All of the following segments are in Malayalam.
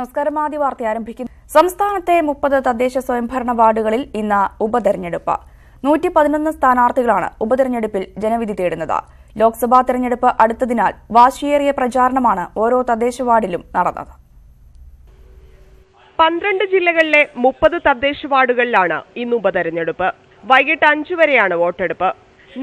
നമസ്കാരം. ആദ്യ വാർത്ത ആരംഭിക്കുന്നു. സംസ്ഥാനത്തെ മുപ്പത് തദ്ദേശ സ്വയംഭരണ വാർഡുകളിൽ ഇന്ന് ഉപതെരഞ്ഞെടുപ്പ്. നൂറ്റി പതിനൊന്ന് സ്ഥാനാർത്ഥികളാണ് ഉപതെരഞ്ഞെടുപ്പിൽ ജനവിധി തേടുന്നത്. ലോക്സഭാ തെരഞ്ഞെടുപ്പ് അടുത്തതിനാൽ വാശിയേറിയ പ്രചാരണമാണ് ഓരോ തദ്ദേശ വാർഡിലും നടന്നത്. പന്ത്രണ്ട് ജില്ലകളിലെ മുപ്പത് തദ്ദേശ വാർഡുകളിലാണ് ഇന്ന് ഉപതെരഞ്ഞെടുപ്പ്. വൈകിട്ട് അഞ്ചു വരെയാണ് വോട്ടെടുപ്പ്.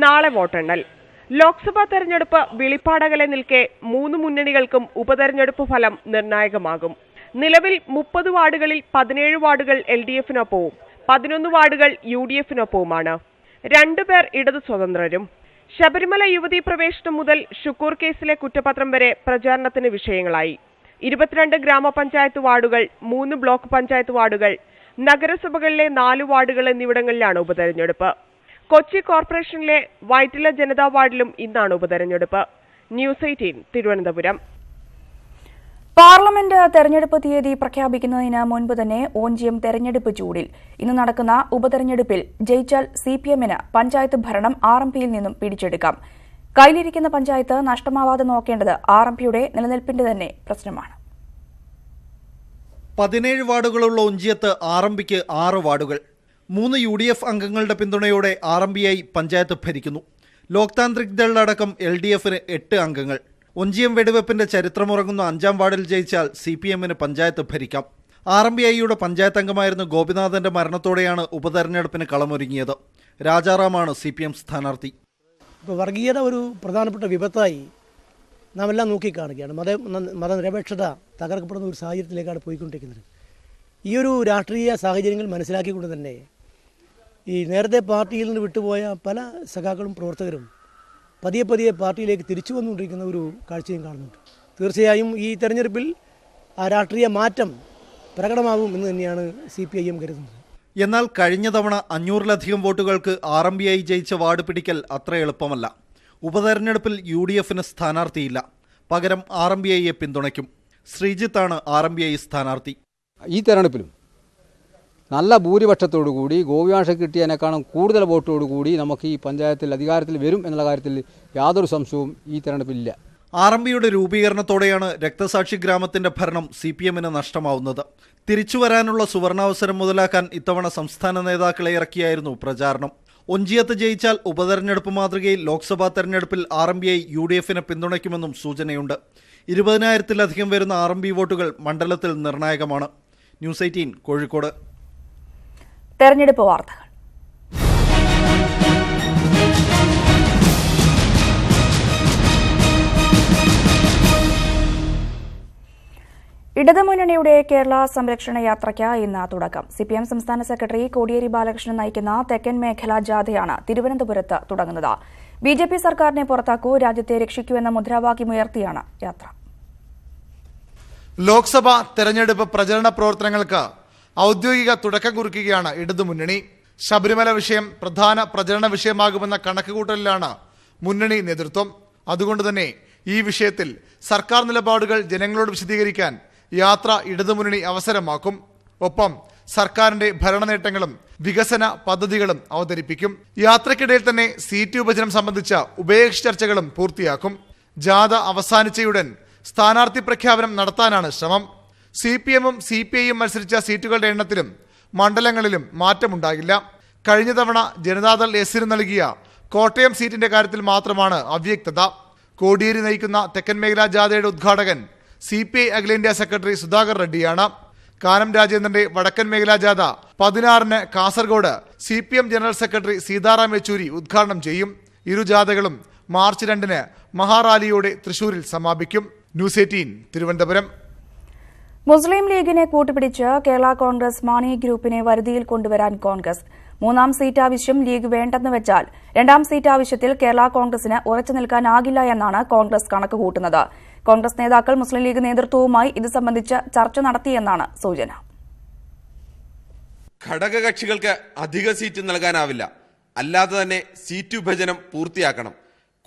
നാളെ വോട്ടെണ്ണൽ. ലോക്സഭാ തെരഞ്ഞെടുപ്പ് വിളിപ്പാടകലെ നിൽക്കെ മൂന്ന് മുന്നണികൾക്കും ഉപതെരഞ്ഞെടുപ്പ് ഫലം നിർണായകമാകും. നിലവിൽ മുപ്പത് വാർഡുകളിൽ പതിനേഴ് വാർഡുകൾ എൽ ഡി എഫിനൊപ്പവും പതിനൊന്ന് വാർഡുകൾ യു ഡി എഫിനൊപ്പവുമാണ്. രണ്ടുപേർ ഇടതു സ്വതന്ത്രരും. ശബരിമല യുവതീ പ്രവേശനം മുതൽ ഷുക്കൂർ കേസിലെ കുറ്റപത്രം വരെ പ്രചാരണത്തിന് വിഷയങ്ങളായി. ഇരുപത്തിരണ്ട് ഗ്രാമപഞ്ചായത്ത് വാർഡുകൾ മൂന്ന് ബ്ലോക്ക് പഞ്ചായത്ത് വാർഡുകൾ നഗരസഭകളിലെ നാല് വാർഡുകൾ എന്നിവിടങ്ങളിലാണ് ഉപതെരഞ്ഞെടുപ്പ്. കൊച്ചി കോർപ്പറേഷനിലെ വൈറ്റില ജനതാ വാർഡിലും ഇന്നാണ് ഉപതെരഞ്ഞെടുപ്പ്. News eighteen Thiruvananthapuram. പാർലമെന്റ് തെരഞ്ഞെടുപ്പ് തീയതി പ്രഖ്യാപിക്കുന്നതിന് മുൻപ് തന്നെ ഓഞ്ചിയം തെരഞ്ഞെടുപ്പ് ചൂടിൽ. ഇന്ന് നടക്കുന്ന ഉപതെരഞ്ഞെടുപ്പിൽ ജയിച്ചാൽ സി പി എമ്മിന് പഞ്ചായത്ത് ഭരണം ആർ എം പിയിൽ നിന്നും പിടിച്ചെടുക്കാം. കയ്യിലിരിക്കുന്ന പഞ്ചായത്ത് നഷ്ടമാവാതെ നോക്കേണ്ടത് ആർ എം പിയുടെ നിലനിൽപ്പിന്റെ തന്നെ പ്രശ്നമാണ്. പതിനേഴ് വാർഡുകളുള്ള ഒഞ്ചിയത്ത് ആർ എം പിക്ക് ആറ് വാർഡുകൾ. മൂന്ന് യു ഡി എഫ് അംഗങ്ങളുടെ പിന്തുണയോടെ ആർ എം പഞ്ചായത്ത് ഭരിക്കുന്നു. ലോക്താന്ത്രിക് ദൾ ദളടക്കം എൽ ഡി എഫിന് എട്ട് അംഗങ്ങൾ. ഒഞ്ചിയം വെടിവെപ്പിന്റെ ചരിത്രമുറങ്ങുന്ന അഞ്ചാം വാർഡിൽ ജയിച്ചാൽ സി പി എമ്മിന് പഞ്ചായത്ത് ഭരിക്കാം. ആർ എം ബി ഐയുടെ പഞ്ചായത്ത് അംഗമായിരുന്ന ഗോപിനാഥന്റെ മരണത്തോടെയാണ് ഉപതെരഞ്ഞെടുപ്പിന് കളമൊരുങ്ങിയത്. രാജാറാമാണ് സി പി എം സ്ഥാനാർത്ഥി. ഇപ്പോൾ വർഗീയത ഒരു പ്രധാനപ്പെട്ട വിപത്തായി നാം എല്ലാം നോക്കിക്കാണുകയാണ്. മത മതനിരപേക്ഷത തകർക്കപ്പെടുന്ന ഒരു സാഹചര്യത്തിലേക്കാണ് പോയിക്കൊണ്ടിരിക്കുന്നത്. ഈ ഒരു രാഷ്ട്രീയ സാഹചര്യങ്ങൾ മനസ്സിലാക്കിക്കൊണ്ട് തന്നെ ഈ നേരത്തെ പാർട്ടിയിൽ നിന്ന് വിട്ടുപോയ പല സഖാക്കളും പ്രവർത്തകരും പതിയെ പതിയെ പാർട്ടിയിലേക്ക് തിരിച്ചു വന്നുകൊണ്ടിരിക്കുന്ന ഒരു കാഴ്ചയും കാണുന്നുണ്ട്. തീർച്ചയായും ഈ തെരഞ്ഞെടുപ്പിൽ ആ രാഷ്ട്രീയ മാറ്റം പ്രകടമാകും എന്ന് തന്നെയാണ് സി പി ഐ എം കരുതുന്നത്. എന്നാൽ കഴിഞ്ഞ തവണ അഞ്ഞൂറിലധികം വോട്ടുകൾക്ക് ആർ എം ബി ഐ ജയിച്ച വാർഡ് പിടിക്കൽ അത്ര എളുപ്പമല്ല. ഉപതെരഞ്ഞെടുപ്പിൽ യു ഡി എഫിന് സ്ഥാനാർത്ഥിയില്ല. പകരം ആർ എം ബി ഐയെ പിന്തുണയ്ക്കും. ശ്രീജിത്താണ് ആർ എം ബി ഐ സ്ഥാനാർത്ഥി. ഈ തെരഞ്ഞെടുപ്പിലും നല്ല ഭൂരിപക്ഷത്തോടു കൂടി ഗോപിയാഷ കിട്ടിയതിനേക്കാളും കൂടുതൽ വോട്ടോടു കൂടി നമുക്ക് ഈ പഞ്ചായത്തിൽ അധികാരത്തിൽ വരും എന്നുള്ള കാര്യത്തിൽ യാതൊരു സംശയവും ഈ തെരഞ്ഞെടുപ്പിലില്ല. ആർ എം പിയുടെ രൂപീകരണത്തോടെയാണ് രക്തസാക്ഷി ഗ്രാമത്തിന്റെ ഭരണം സി പി എമ്മിന് നഷ്ടമാവുന്നത്. തിരിച്ചു വരാനുള്ള സുവർണാവസരം മുതലാക്കാൻ ഇത്തവണ സംസ്ഥാന നേതാക്കളെ ഇറക്കിയായിരുന്നു പ്രചാരണം. ഒഞ്ചിയത്ത് ജയിച്ചാൽ ഉപതെരഞ്ഞെടുപ്പ് മാതൃകയിൽ ലോക്സഭാ തെരഞ്ഞെടുപ്പിൽ R M B I U D എഫിനെ പിന്തുണയ്ക്കുമെന്നും സൂചനയുണ്ട്. ഇരുപതിനായിരത്തിലധികം വരുന്ന ആർ എം ബി വോട്ടുകൾ മണ്ഡലത്തിൽ നിർണായകമാണ്. News eighteen Kozhikode. തെരഞ്ഞെടുപ്പ് വാർത്തകൾ. ഇടതുമുന്നണിയുടെ കേരള സംരക്ഷണ യാത്രയ്ക്ക് ഇന്ന് തുടക്കം. സിപിഎം സംസ്ഥാന സെക്രട്ടറി കോടിയേരി ബാലകൃഷ്ണൻ നയിക്കുന്ന തെക്കൻ മേഖലാ ജാഥയാണ് തിരുവനന്തപുരത്ത് തുടങ്ങുന്നത്. ബി ജെ പി സർക്കാരിനെ പുറത്താക്കൂ രാജ്യത്തെ രക്ഷിക്കൂ എന്ന മുദ്രാവാക്യമുയർത്തിയാണ് യാത്ര. ലോക്സഭാ തെരഞ്ഞെടുപ്പ് പ്രചരണ പ്രവർത്തനങ്ങൾക്ക് ഔദ്യോഗിക തുടക്കം കുറിക്കുകയാണ് ഇടതുമുന്നണി ശബരിമല വിഷയം പ്രധാന പ്രചരണ വിഷയമാകുമെന്ന കണക്കുകൂട്ടലിലാണ് മുന്നണി നേതൃത്വം. അതുകൊണ്ട് തന്നെ ഈ വിഷയത്തിൽ സർക്കാർ നിലപാടുകൾ ജനങ്ങളോട് വിശദീകരിക്കാൻ യാത്ര ഇടതുമുന്നണി അവസരമാക്കും. ഒപ്പം സർക്കാരിന്റെ ഭരണനേട്ടങ്ങളും വികസന പദ്ധതികളും അവതരിപ്പിക്കും. യാത്രക്കിടയിൽ തന്നെ സീറ്റ് വിഭജനം സംബന്ധിച്ച ഉഭയകക്ഷി ചർച്ചകളും പൂർത്തിയാക്കും. ജാഥ അവസാനിച്ചയുടൻ സ്ഥാനാർത്ഥി പ്രഖ്യാപനം നടത്താനാണ് ശ്രമം. സി പി എമ്മും സി പി ഐയും മത്സരിച്ച സീറ്റുകളുടെ എണ്ണത്തിലും മണ്ഡലങ്ങളിലും മാറ്റമുണ്ടാകില്ല കഴിഞ്ഞ തവണ ജനതാദൾ എസിന് നൽകിയ കോട്ടയം സീറ്റിന്റെ കാര്യത്തിൽ മാത്രമാണ് അവ്യക്തത. കോടിയേരി നയിക്കുന്ന തെക്കൻ മേഖലാ ജാഥയുടെ ഉദ്ഘാടകൻ സി പി ഐ അഖിലേന്ത്യാ സെക്രട്ടറി സുധാകർ റെഡ്ഡിയാണ്. കാനം രാജേന്ദ്രന്റെ വടക്കൻ മേഖലാ ജാഥ പതിനാറിന് Kasaragod C P M general secretary Sitaram Yechury ഉദ്ഘാടനം ചെയ്യും. ഇരു ജാഥകളും മാർച്ച് രണ്ടിന് മഹാറാലിയോടെ തൃശൂരിൽ സമാപിക്കും. News eighteen Thiruvananthapuram. മുസ്ലിം ലീഗിനെ കൂട്ടുപിടിച്ച് കേരള കോൺഗ്രസ് മാണി ഗ്രൂപ്പിനെ വരുതിയിൽ കൊണ്ടുവരാൻ കോൺഗ്രസ്. മൂന്നാം സീറ്റ് ആവശ്യം ലീഗ് വേണ്ടെന്ന് വെച്ചാൽ രണ്ടാം സീറ്റ് ആവശ്യത്തിൽ കേരള കോൺഗ്രസിന് ഉറച്ചു നിൽക്കാനാകില്ല എന്നാണ് കോൺഗ്രസ് കണക്കുകൂട്ടുന്നത്. കോൺഗ്രസ് നേതാക്കൾ മുസ്ലിം ലീഗ് നേതൃത്വവുമായി ഇത് സംബന്ധിച്ച് ചർച്ച നടത്തിയെന്നാണ് സൂചന. ഘടകകക്ഷികൾക്ക് അധിക സീറ്റ് നൽകാനാവില്ല. അല്ലാതെ തന്നെ സീറ്റ് വിഭജനം പൂർത്തിയാക്കണം.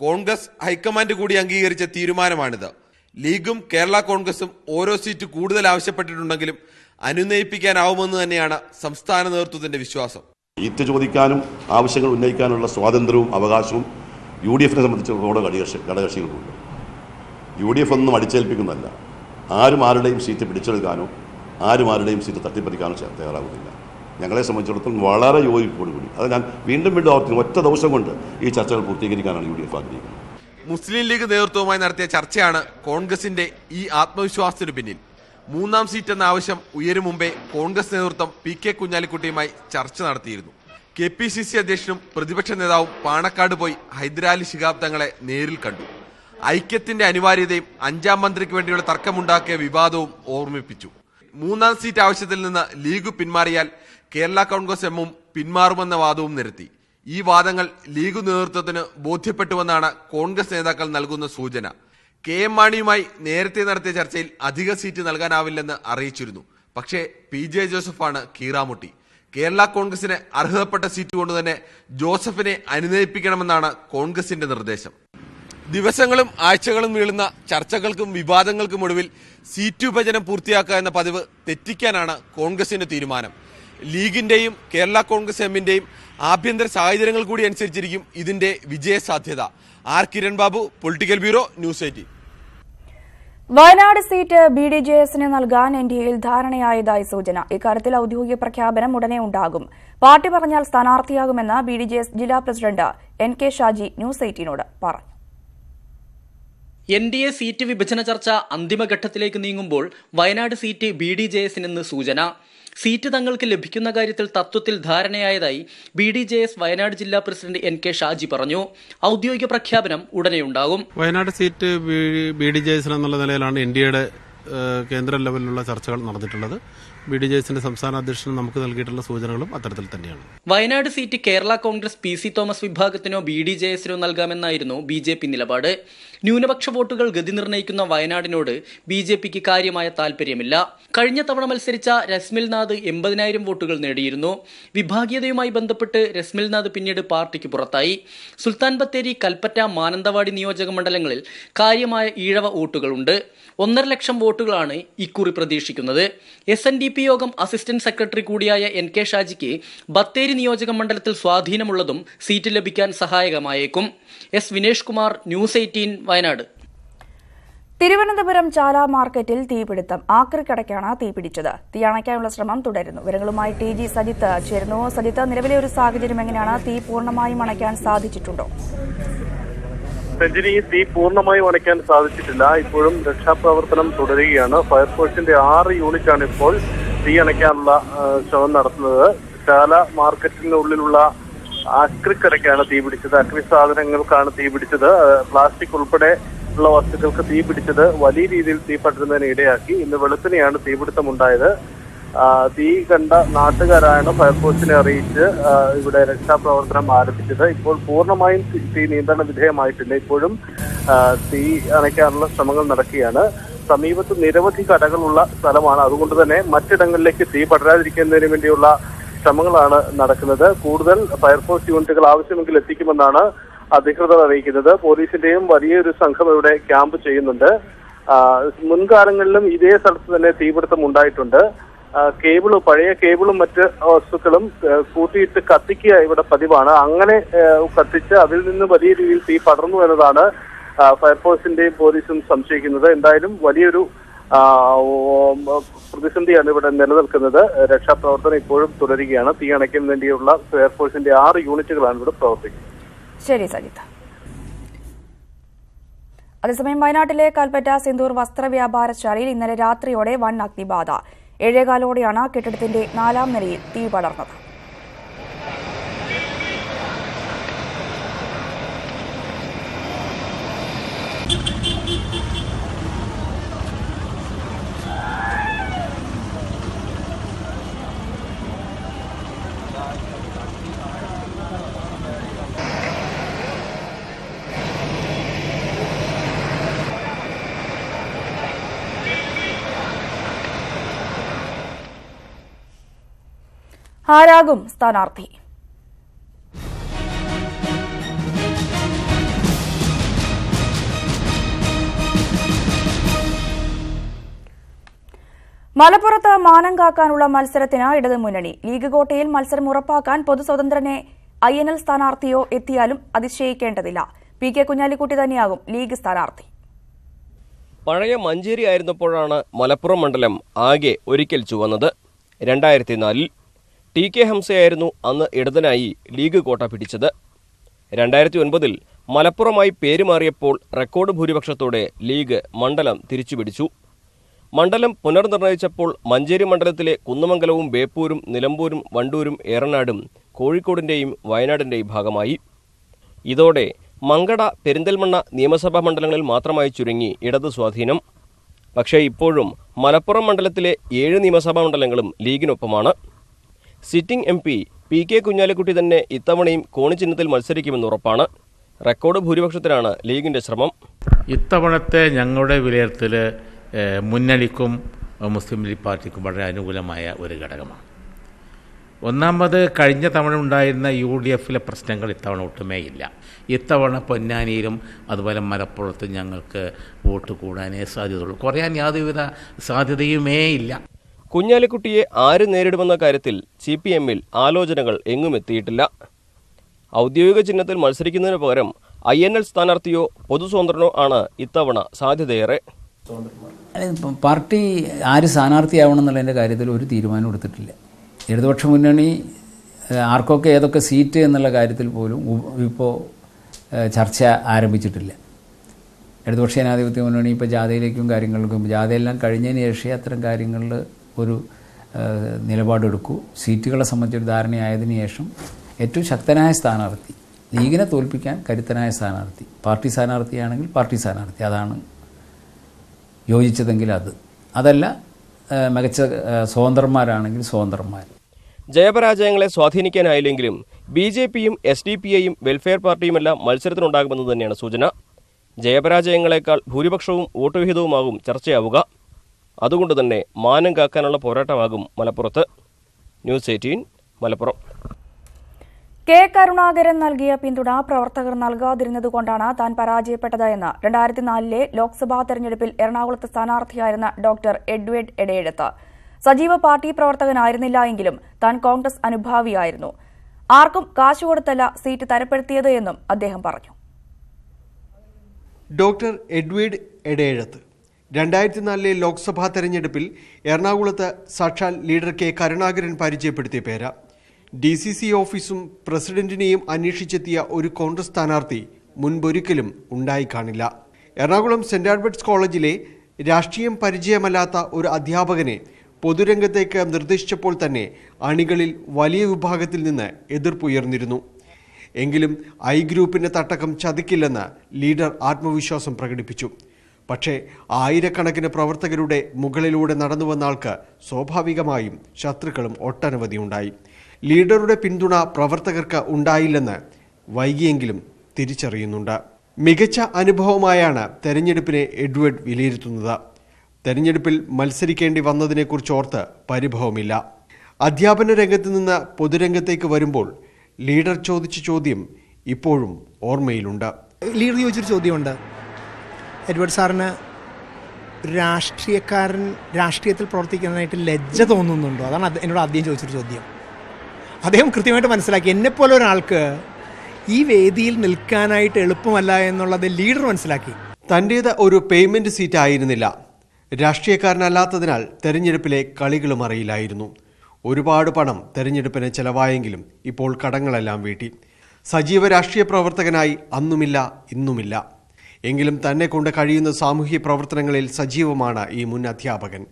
കോൺഗ്രസ് ഹൈക്കമാൻഡ് കൂടി അംഗീകരിച്ച തീരുമാനമാണിത്. ലീഗും കേരള കോൺഗ്രസും ഓരോ സീറ്റ് കൂടുതൽ ആവശ്യപ്പെട്ടിട്ടുണ്ടെങ്കിലും അനുനയിപ്പിക്കാനാവുമെന്ന് തന്നെയാണ് സംസ്ഥാന നേതൃത്വത്തിന്റെ വിശ്വാസം. ഈറ്റ് ചോദിക്കാനും ആവശ്യങ്ങൾ ഉന്നയിക്കാനുള്ള സ്വാതന്ത്ര്യവും അവകാശവും യു ഡി എഫിനെ സംബന്ധിച്ചിടത്തോളം ഘടകകക്ഷി യു ഡി എഫ് ഒന്നും അടിച്ചേൽപ്പിക്കുന്നതല്ല. ആരും ആരുടെയും സീറ്റ് പിടിച്ചെടുക്കാനോ ആരും ആരുടെയും സീറ്റ് തട്ടിപ്പറിക്കാനോ തയ്യാറാകുന്നില്ല. ഞങ്ങളെ സംബന്ധിച്ചിടത്തോളം വളരെ യോജിപ്പോടുകൂടി. അത് ഞാൻ വീണ്ടും വീണ്ടും ഓർക്കുന്നു. ഒറ്റ ദിവസം കൊണ്ട് ഈ ചർച്ചകൾ പൂർത്തീകരിക്കാനാണ് യു ഡി എഫ് ആഗ്രഹിക്കുന്നത്. മുസ്ലിം ലീഗ് നേതൃത്വവുമായി നടത്തിയ ചർച്ചയാണ് കോൺഗ്രസിന്റെ ഈ ആത്മവിശ്വാസത്തിനു പിന്നിൽ. മൂന്നാം സീറ്റ് എന്ന ആവശ്യം ഉയരും മുമ്പേ കോൺഗ്രസ് നേതൃത്വം പി കെ കുഞ്ഞാലിക്കുട്ടിയുമായി ചർച്ച നടത്തിയിരുന്നു. കെ പി സി സി അധ്യക്ഷനും പ്രതിപക്ഷ നേതാവും പാണക്കാട് പോയി ഹൈദരാലി ശിഹാബ് തങ്ങളെ നേരിൽ കണ്ടു. ഐക്യത്തിന്റെ അനിവാര്യതയും അഞ്ചാം മന്ത്രിക്ക് വേണ്ടിയുള്ള തർക്കമുണ്ടാക്കിയ വിവാദവും ഓർമ്മിപ്പിച്ചു. മൂന്നാം സീറ്റ് ആവശ്യത്തിൽ നിന്ന് ലീഗ് പിന്മാറിയാൽ കേരള കോൺഗ്രസ് എമ്മും പിന്മാറുമെന്ന വാദവും നിരത്തി. ഈ വാദങ്ങൾ ലീഗ് നേതൃത്വത്തിന് ബോധ്യപ്പെട്ടുവെന്നാണ് കോൺഗ്രസ് നേതാക്കൾ നൽകുന്ന സൂചന. കെ എം മാണിയുമായി നേരത്തെ നടത്തിയ ചർച്ചയിൽ അധിക സീറ്റ് നൽകാനാവില്ലെന്ന് അറിയിച്ചിരുന്നു. പക്ഷേ പി ജെ ജോസഫാണ് കീറാമുട്ടി. കേരള കോൺഗ്രസിന് അർഹതപ്പെട്ട സീറ്റ് കൊണ്ട് തന്നെ ജോസഫിനെ അനുനയിപ്പിക്കണമെന്നാണ് കോൺഗ്രസിന്റെ നിർദ്ദേശം. ദിവസങ്ങളും ആഴ്ചകളും നീളുന്ന ചർച്ചകൾക്കും വിവാദങ്ങൾക്കും ഒടുവിൽ സീറ്റ് വിഭജനം പൂർത്തിയാക്കുക എന്ന പതിവ് തെറ്റിക്കാനാണ് കോൺഗ്രസിന്റെ തീരുമാനം. ലീഗിന്റെയും കേരള കോൺഗ്രസ് എമ്മിന്റെയും ആഭ്യന്തര സാഹചര്യങ്ങൾ കൂടി അനുസരിച്ചിരിക്കും ഇതിന്റെ വിജയ സാധ്യത. R. Kiran Babu political bureau news eighteen. Wayanad seat B D J എസിന് നൽകാൻ എൻ ഡി എയിൽ ധാരണയായതായി സൂചന. ഇക്കാര്യത്തിൽ ഔദ്യോഗിക പ്രഖ്യാപനം ഉടനെ ഉണ്ടാകും. പാർട്ടി പറഞ്ഞാൽ സ്ഥാനാർത്ഥിയാകുമെന്ന് ബി ഡി ജെ എസ് ജില്ലാ president N K Shaji news എയ്റ്റീനോട് പറഞ്ഞു. എൻ ഡി എ സീറ്റ് വിഭജന ചർച്ച അന്തിമഘട്ടത്തിലേക്ക് നീങ്ങുമ്പോൾ Wayanad seat B D J എസിനെന്ന് സൂചന. സീറ്റ് തങ്ങൾക്ക് ലഭിക്കുന്ന കാര്യത്തിൽ തത്വത്തിൽ ധാരണയായതായി B D J S Wayanad ജില്ലാ പ്രസിഡന്റ് എൻ കെ ഷാജി പറഞ്ഞു. ഔദ്യോഗിക പ്രഖ്യാപനം ഉടനെ ഉണ്ടാകും. Wayanad seat B D J S എന്നുള്ള നിലയിലാണ് ഇന്ത്യയുടെ കേന്ദ്ര ലെവലിലുള്ള ചർച്ചകൾ നടന്നിട്ടുള്ളത്. ബി ഡി ജെ എസിന്റെ സംസ്ഥാന അധ്യക്ഷൻ നമുക്ക് നൽകിയിട്ടുള്ള സൂചനകളും അത്തരത്തിൽ തന്നെയാണ്. Wayanad seat Kerala Congress P C Thomas വിഭാഗത്തിനോ B D J എസിനോ നൽകാമെന്നായിരുന്നു ബി ജെ പി നിലപാട്. ന്യൂനപക്ഷ വോട്ടുകൾ ഗതി നിർണയിക്കുന്ന വയനാടിനോട് ബി ജെ പിക്ക് കാര്യമായ താൽപര്യമില്ല. കഴിഞ്ഞ തവണ മത്സരിച്ച രസ്മിൽനാഥ് എൺപതിനായിരം വോട്ടുകൾ നേടിയിരുന്നു. വിഭാഗീയതയുമായി ബന്ധപ്പെട്ട് രസ്മിൽനാഥ് പിന്നീട് പാർട്ടിക്ക് പുറത്തായി. സുൽത്താൻ ബത്തേരി കൽപ്പറ്റ മാനന്തവാടി നിയോജക മണ്ഡലങ്ങളിൽ കാര്യമായ ഈഴവ വോട്ടുകളുണ്ട് ഒന്നര ലക്ഷം വോട്ടുകളാണ് ഇക്കുറി പ്രതീക്ഷിക്കുന്നത്. S N D P Yogam assistant secretary കൂടിയായ എൻ കെ ഷാജിക്ക് ബത്തേരി നിയോജക മണ്ഡലത്തിൽ സ്വാധീനമുള്ളതും സീറ്റ് ലഭിക്കാൻ സഹായകമായേക്കും. S Vinesh Kumar news eighteen Wayanad. Thiruvananthapuram Chala market തീപിടുത്തം. ആക്രിക്കടയ്ക്കാണ് തീപിടിച്ചത്. തീ അണയ്ക്കാനുള്ള ശ്രമം തുടരുന്നു. വിവരങ്ങളുമായി ടി ജി സജിത്ത് ചേരുന്നു. സജിത്ത് നിലവിലെ ഒരു സാഹചര്യം എങ്ങനെയാണ്? തീ പൂർണമായും അണയ്ക്കാൻ സാധിച്ചിട്ടുണ്ടോ? രഞ്ജിനി തീ പൂർണമായും അണയ്ക്കാൻ സാധിച്ചിട്ടില്ല. ഇപ്പോഴും രക്ഷാപ്രവർത്തനം തുടരുകയാണ്. ഫയർഫോഴ്സിന്റെ ആറ് യൂണിറ്റാണ് ഇപ്പോൾ തീ അണയ്ക്കാനുള്ള ശ്രമം നടത്തുന്നത്. ചാല മാർക്കറ്റിനുള്ളിലുള്ള അക്രിക്കടയ്ക്കാണ് തീ പിടിച്ചത്. അക്രി സാധനങ്ങൾക്കാണ് തീ പിടിച്ചത്. പ്ലാസ്റ്റിക് ഉൾപ്പെടെ ഉള്ള വസ്തുക്കൾക്ക് തീ പിടിച്ചത് വലിയ രീതിയിൽ തീ പടരുന്നതിന് ഇടയാക്കി. ഇന്ന് വെളുപ്പിനെയാണ് തീപിടുത്തമുണ്ടായത്. തീ കണ്ട നാട്ടുകാരാണ് ഫയർഫോഴ്സിനെ അറിയിച്ച് ഇവിടെ രക്ഷാപ്രവർത്തനം ആരംഭിച്ചത്. ഇപ്പോൾ പൂർണമായും തീ നിയന്ത്രണ വിധേയമായിട്ടില്ല. ഇപ്പോഴും തീ അണയ്ക്കാനുള്ള ശ്രമങ്ങൾ നടക്കുകയാണ്. സമീപത്ത് നിരവധി കടകളുള്ള സ്ഥലമാണ്. അതുകൊണ്ട് തന്നെ മറ്റിടങ്ങളിലേക്ക് തീ പടരാതിരിക്കുന്നതിന് വേണ്ടിയുള്ള ശ്രമങ്ങളാണ് നടക്കുന്നത്. കൂടുതൽ ഫയർഫോഴ്സ് യൂണിറ്റുകൾ ആവശ്യമെങ്കിൽ എത്തിക്കുമെന്നാണ് അധികൃതർ അറിയിക്കുന്നത്. പോലീസിന്റെയും വലിയൊരു സംഘം ഇവിടെ ക്യാമ്പ് ചെയ്യുന്നുണ്ട്. മുൻകാലങ്ങളിലും ഇതേ സ്ഥലത്ത് തന്നെ തീപിടുത്തം ഉണ്ടായിട്ടുണ്ട്. കേബിൾ പഴയ കേബിളും മറ്റ് വസ്തുക്കളും കൂട്ടിയിട്ട് കത്തിക്കുക ഇവിടെ പതിവാണ്. അങ്ങനെ കത്തിച്ച് അതിൽ നിന്ന് വലിയ രീതിയിൽ തീ പടർന്നു എന്നതാണ് ഫയർഫോഴ്സിന്റെയും പോലീസും സംശയിക്കുന്നത്. എന്തായാലും വലിയൊരു പ്രതിസന്ധിയാണ് ഇവിടെ നിലനിൽക്കുന്നത്. രക്ഷാപ്രവർത്തനം ഇപ്പോഴും തുടരുകയാണ്. തീ അണയ്ക്കാൻ വേണ്ടിയുള്ള എയർഫോഴ്സിന്റെ ആറ് യൂണിറ്റുകളാണ് ഇവിടെ പ്രവർത്തിക്കുന്നത്. ശരി സജിത. അതേസമയം വയനാട്ടിലെ കൽപ്പറ്റ സിന്ദൂർ വസ്ത്രവ്യാപാരശാലയിൽ ഇന്നലെ രാത്രിയോടെ വൻ അഗ്നിബാധ. ഏഴേകാലോടെയാണ് കെട്ടിടത്തിന്റെ നാലാം നിലയിൽ തീ പടർന്നത്. ആരാകും സ്ഥാനാർത്ഥി? മലപ്പുറത്ത് മാനം കാക്കാനുള്ള മത്സരത്തിന് ഇടതു മുന്നണി ലീഗ് കോട്ടയിൽ മത്സരം ഉറപ്പാക്കാൻ പൊതുസ്വതന്ത്രനെ ഐ എൻ എൽ സ്ഥാനാർത്ഥിയോ എത്തിയാലും അതിശയിക്കേണ്ടതില്ല. പി കെ കുഞ്ഞാലിക്കുട്ടി തന്നെയാകും ലീഗ് സ്ഥാനാർത്ഥി. പഴയ മഞ്ചേരി ആയിരുന്നപ്പോഴാണ് മലപ്പുറം മണ്ഡലം ആകെ ഒരിക്കൽ ചുവന്നത്. രണ്ടായിരത്തി നാലിൽ ടി കെ ഹംസയായിരുന്നു അന്ന് ഇടതനായി ലീഗ് കോട്ട പിടിച്ചത്. രണ്ടായിരത്തി ഒൻപതിൽ മലപ്പുറമായി പേരുമാറിയപ്പോൾ റെക്കോർഡ് ഭൂരിപക്ഷത്തോടെ ലീഗ് മണ്ഡലം തിരിച്ചുപിടിച്ചു. മണ്ഡലം പുനർനിർണയിച്ചപ്പോൾ മഞ്ചേരി മണ്ഡലത്തിലെ കുന്നമംഗലവും ബേപ്പൂരും നിലമ്പൂരും വണ്ടൂരും ഏറനാടും കോഴിക്കോടിന്റെയും വയനാടിന്റെയും ഭാഗമായി. ഇതോടെ മങ്കട പെരിന്തൽമണ്ണ നിയമസഭാ മണ്ഡലങ്ങളിൽ മാത്രമായി ചുരുങ്ങി ഇടത് സ്വാധീനം. പക്ഷേ ഇപ്പോഴും മലപ്പുറം മണ്ഡലത്തിലെ ഏഴ് നിയമസഭാ മണ്ഡലങ്ങളും ലീഗിനൊപ്പമാണ്. Sitting M P P K Kunhalikutty തന്നെ ഇത്തവണയും കോണിചിഹ്നത്തിൽ മത്സരിക്കുമെന്ന് ഉറപ്പാണ്. റെക്കോർഡ് ഭൂരിപക്ഷത്തിലാണ് ലീഗിന്റെ ശ്രമം. ഇത്തവണത്തെ ഞങ്ങളുടെ വിലയിരുത്തൽ മുന്നണിക്കും മുസ്ലിം ലീഗ് പാർട്ടിക്കും വളരെ അനുകൂലമായ ഒരു ഘടകമാണ്. ഒന്നാമത് കഴിഞ്ഞ തവണ ഉണ്ടായിരുന്ന യു ഡി എഫിലെ പ്രശ്നങ്ങൾ ഇത്തവണ ഒട്ടുമേ ഇല്ല. ഇത്തവണ പൊന്നാനിയിലും അതുപോലെ മലപ്പുറത്തും ഞങ്ങൾക്ക് വോട്ട് കൂടാനേ സാധ്യതയുള്ളൂ. കുറയാൻ യാതൊരുവിധ സാധ്യതയുമേ ഇല്ല. കുഞ്ഞാലിക്കുട്ടിയെ ആര് നേരിടുമെന്ന കാര്യത്തിൽ സി പി എമ്മിൽ ആലോചനകൾ എങ്ങും എത്തിയിട്ടില്ല. ഔദ്യോഗിക ചിഹ്നത്തിൽ മത്സരിക്കുന്നതിന് പകരം ഐ എൻ എൽ സ്ഥാനാർത്ഥിയോ പൊതുസ്വതന്ത്രനോ ആണ് ഇത്തവണ സാധ്യതയേറെ. പാർട്ടി ആര് സ്ഥാനാർത്ഥിയാവണം എന്നുള്ളതിന്റെ കാര്യത്തിൽ ഒരു തീരുമാനം എടുത്തിട്ടില്ല. ഇടതുപക്ഷ മുന്നണി ആർക്കൊക്കെ ഏതൊക്കെ സീറ്റ് എന്നുള്ള കാര്യത്തിൽ പോലും ഇപ്പോൾ ചർച്ച ആരംഭിച്ചിട്ടില്ല. ഇടതുപക്ഷ ജനാധിപത്യ മുന്നണി ഇപ്പോൾ ജാഥയിലേക്കും കാര്യങ്ങൾക്കും ജാഥയെല്ലാം കഴിഞ്ഞതിന് ശേഷം അത്തരം കാര്യങ്ങളിൽ ഒരു നിലപാടെടുക്കൂ. സീറ്റുകളെ സംബന്ധിച്ചൊരു ധാരണയായതിനു ശേഷം ഏറ്റവും ശക്തനായ സ്ഥാനാർത്ഥി ലീഗിനെ തോൽപ്പിക്കാൻ കരുത്തനായ സ്ഥാനാർത്ഥി പാർട്ടി സ്ഥാനാർത്ഥിയാണെങ്കിൽ പാർട്ടി സ്ഥാനാർത്ഥി. അതാണ് യോജിച്ചതെങ്കിൽ അത്. അതല്ല മികച്ച സ്വതന്ത്രന്മാരാണെങ്കിൽ സ്വതന്ത്രന്മാർ. ജയപരാജയങ്ങളെ സ്വാധീനിക്കാനായില്ലെങ്കിലും ബി ജെ പിയും എസ് ഡി പി ഐയും വെൽഫെയർ പാർട്ടിയുമെല്ലാം മത്സരത്തിനുണ്ടാകുമെന്ന് തന്നെയാണ് സൂചന. ജയപരാജയങ്ങളെക്കാൾ ഭൂരിപക്ഷവും വോട്ടുവിഹിതവുമാകും ചർച്ചയാവുക. അതുകൊണ്ട് തന്നെ മാനം കാക്കാനുള്ള പോരാട്ടമാകും മലപ്പുറത്ത്. News eighteen Malappuram. K Karunakaran നൽകിയ പിന്തുണ പ്രവർത്തകർ നൽകാതിരുന്നതുകൊണ്ടാണ് താൻ പരാജയപ്പെട്ടതെന്ന് രണ്ടായിരത്തി നാലിലെ ലോക്സഭാ തെരഞ്ഞെടുപ്പിൽ എറണാകുളത്ത് സ്ഥാനാർത്ഥിയായിരുന്ന ഡോക്ടർ എഡ്വേർഡ് എടയെടുത്ത് സജീവ പാർട്ടി പ്രവർത്തകനായിരുന്നില്ല എങ്കിലും താൻ കോൺഗ്രസ് അനുഭാവിയായിരുന്നു. ആർക്കും കാശ് കൊടുത്തല്ല സീറ്റ് തരപ്പെടുത്തിയത് എന്നും അദ്ദേഹം പറഞ്ഞു. Doctor Edward Edezhath. രണ്ടായിരത്തി നാലിലെ ലോക്സഭാ തെരഞ്ഞെടുപ്പിൽ എറണാകുളത്ത് സാക്ഷാൽ ലീഡർ കെ കരുണാകരൻ പരിചയപ്പെടുത്തിയ പേര. ഡി സി സി ഓഫീസും പ്രസിഡന്റിനെയും അന്വേഷിച്ചെത്തിയ ഒരു കോൺഗ്രസ് സ്ഥാനാർത്ഥി മുൻപൊരിക്കലും ഉണ്ടായി കാണില്ല. എറണാകുളം സെന്റ് ആൽബർട്ട്സ് കോളേജിലെ രാഷ്ട്രീയം പരിചയമല്ലാത്ത ഒരു അധ്യാപകനെ പൊതുരംഗത്തേക്ക് നിർദ്ദേശിച്ചപ്പോൾ തന്നെ അണികളിൽ വലിയ വിഭാഗത്തിൽ നിന്ന് എതിർപ്പുയർന്നിരുന്നു എങ്കിലും ഐ ഗ്രൂപ്പിന്റെ തട്ടകം ചതിക്കില്ലെന്ന് ലീഡർ ആത്മവിശ്വാസം പ്രകടിപ്പിച്ചു. പക്ഷേ ആയിരക്കണക്കിന് പ്രവർത്തകരുടെ മുകളിലൂടെ നടന്നു വന്ന ആൾക്ക് സ്വാഭാവികമായും ശത്രുക്കളും ഒട്ടനവധി ഉണ്ടായി. ലീഡറുടെ പിന്തുണ പ്രവർത്തകർക്ക് ഉണ്ടായില്ലെന്ന് വൈകിയെങ്കിലും തിരിച്ചറിയുന്നുണ്ട്. മികച്ച അനുഭവമായാണ് തെരഞ്ഞെടുപ്പിനെ എഡ്വേർഡ് വിലയിരുത്തുന്നത്. തെരഞ്ഞെടുപ്പിൽ മത്സരിക്കേണ്ടി വന്നതിനെക്കുറിച്ച് ഓർത്ത് പരിഭവമില്ല. അധ്യാപന രംഗത്ത് നിന്ന് പൊതുരംഗത്തേക്ക് വരുമ്പോൾ ലീഡർ ചോദിച്ച ചോദ്യം ഇപ്പോഴും ഓർമ്മയിലുണ്ട്. ലീഡർ ചോദിച്ചൊരു ചോദ്യമുണ്ട്. എഡ്വേർഡ് സാറിന് രാഷ്ട്രീയക്കാരൻ രാഷ്ട്രീയത്തിൽ പ്രവർത്തിക്കുന്നതായിട്ട് ലജ്ജ തോന്നുന്നുണ്ടോ? അതാണ് അത് എന്നോട് ആദ്യം ചോദിച്ചൊരു ചോദ്യം. അദ്ദേഹം കൃത്യമായിട്ട് മനസ്സിലാക്കി എന്നെപ്പോലെ ഒരാൾക്ക് ഈ വേദിയിൽ നിൽക്കാനായിട്ട് എളുപ്പമല്ല എന്നുള്ളത് ലീഡർ മനസ്സിലാക്കി. തന്റേത് ഒരു പേയ്മെന്റ് സീറ്റ് ആയിരുന്നില്ല. രാഷ്ട്രീയക്കാരനല്ലാത്തതിനാൽ തെരഞ്ഞെടുപ്പിലെ കളികളും അറിയില്ലായിരുന്നു. ഒരുപാട് പണം തെരഞ്ഞെടുപ്പിന് ചെലവായെങ്കിലും ഇപ്പോൾ കടങ്ങളെല്ലാം വീട്ടി. സജീവ രാഷ്ട്രീയ പ്രവർത്തകനായി അന്നുമില്ല ഇന്നുമില്ല. എങ്കിലും തന്നെ കൊണ്ട് കഴിയുന്ന സാമൂഹ്യ പ്രവർത്തനങ്ങളിൽ സജീവമാണ് ഈ മുൻ അധ്യാപകൻ.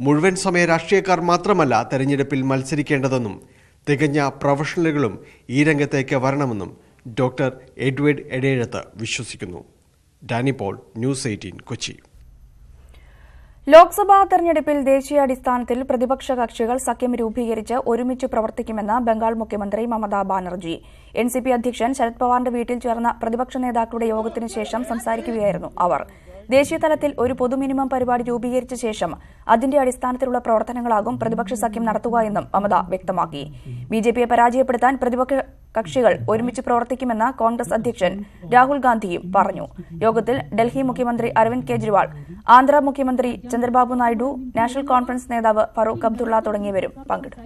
മുഴുവൻ സമയ രാഷ്ട്രീയക്കാർ മാത്രമല്ല തെരഞ്ഞെടുപ്പിൽ മത്സരിക്കേണ്ടതെന്നും തികഞ്ഞ പ്രൊഫഷണലുകളും ഈ രംഗത്തേക്ക് വരണമെന്നും ഡോക്ടർ എഡ്വേർഡ് എഡേഴത്ത് വിശ്വസിക്കുന്നു. Dani Paul news eighteen Kochi. Lok Sabha തെരഞ്ഞെടുപ്പിൽ ദേശീയാടിസ്ഥാനത്തിൽ പ്രതിപക്ഷ കക്ഷികൾ സഖ്യം രൂപീകരിച്ച് ഒരുമിച്ച് പ്രവർത്തിക്കുമെന്ന് ബംഗാൾ മുഖ്യമന്ത്രി Mamata Banerjee. N C P അധ്യക്ഷൻ ശരത് പവാറിന്റെ വീട്ടിൽ ചേർന്ന പ്രതിപക്ഷ നേതാക്കളുടെ യോഗത്തിനു ശേഷം സംസാരിക്കുകയായിരുന്നു അവർ. ദേശീയ തലത്തിൽ ഒരു പൊതു മിനിമം പരിപാടി രൂപീകരിച്ച ശേഷം അതിന്റെ അടിസ്ഥാനത്തിലുള്ള പ്രവർത്തനങ്ങളാകും പ്രതിപക്ഷ സഖ്യം നടത്തുക എന്നും മമത വ്യക്തമാക്കി. ബി ജെ പിയെ പരാജയപ്പെടുത്താൻ പ്രതിപക്ഷ കക്ഷികൾ ഒരുമിച്ച് പ്രവർത്തിക്കുമെന്ന് കോൺഗ്രസ് അധ്യക്ഷൻ രാഹുൽ ഗാന്ധിയും പറഞ്ഞു. യോഗത്തിൽ ഡൽഹി മുഖ്യമന്ത്രി അരവിന്ദ് കെജ്രിവാൾ ആന്ധ്ര മുഖ്യമന്ത്രി ചന്ദ്രബാബു നായിഡു നാഷണൽ കോൺഫറൻസ് നേതാവ് ഫറൂഖ് അബ്ദുള്ള തുടങ്ങിയവരും പങ്കെടുത്തു.